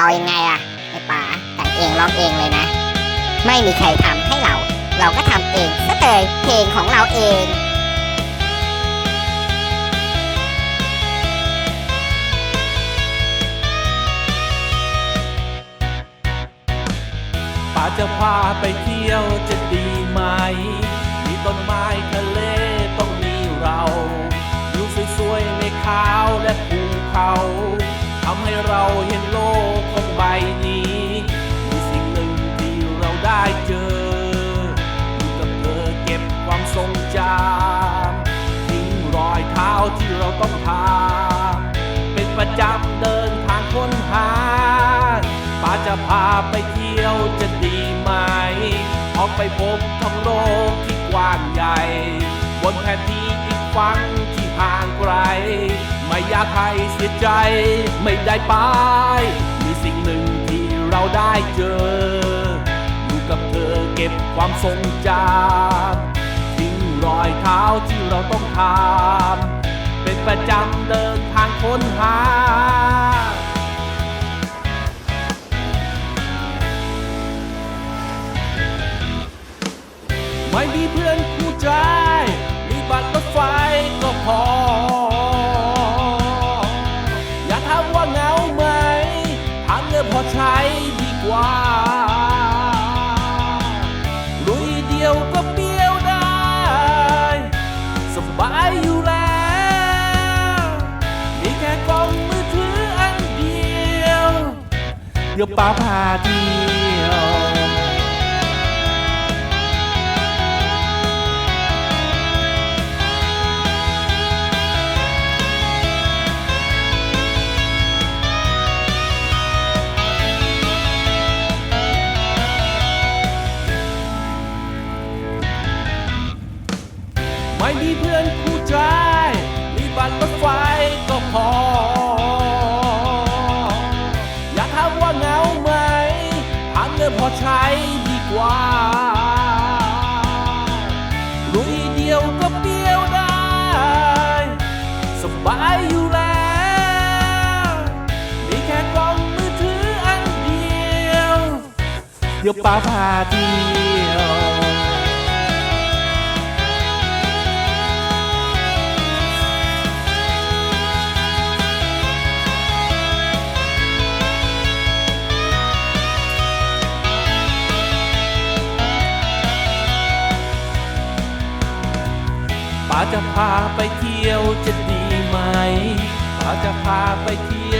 เอายังไงล่ะไอ้ป๋าแต่งเองร้องเองเลยนะ ไม่มีใครทำให้เรา เราก็ทำเองซะเลยเพลงของเราเองป้าจะพาไปเที่ยวจะดีไหม มีต้นไม้ทะเลต้องมีเราวิวสวยๆในขาวและภูเขาทำให้เราเห็นโลก พาไปเที่ยวจะดีไหม ออกไปพบท้องโลกที่กว้างใหญ่บนแผนที่อีกฝั่งที่ห่างไกล ไม่อยากให้เสียใจไม่ได้ไป มีสิ่งหนึ่งที่เราได้เจอ อยู่กับเธอเก็บความทรงจำทิ้งรอยเท้าที่เราต้องทำเป็นประจำเดินทางค้นหา ไม่มีเพื่อนคู่ใจ มีบัตรรถไฟก็พอ อย่าถามว่าเหงาไหมทางเงินพอใช้ดีกว่า ลุยเดียวก็เปี้ยวได้ สบายอยู่แล้ว มีแค่กล้องมือถืออันเดียว เดี๋ยวป้าพาเดียว ไม่มีเพื่อนคู่ใจ มีบัตรรถไฟก็พอ อย่าถามว่าเหงาไหมทาเงินพอใช้ดีกว่าลุยเดียวก็เปี้ยวได้ สบายอยู่แล้ว มีแค่กล้องมือถืออันเดียว เดี๋ยวป้าพาเที่ยว จะพาไปเที่ยวจะดีไหมป้าจะพาไปเที่ยว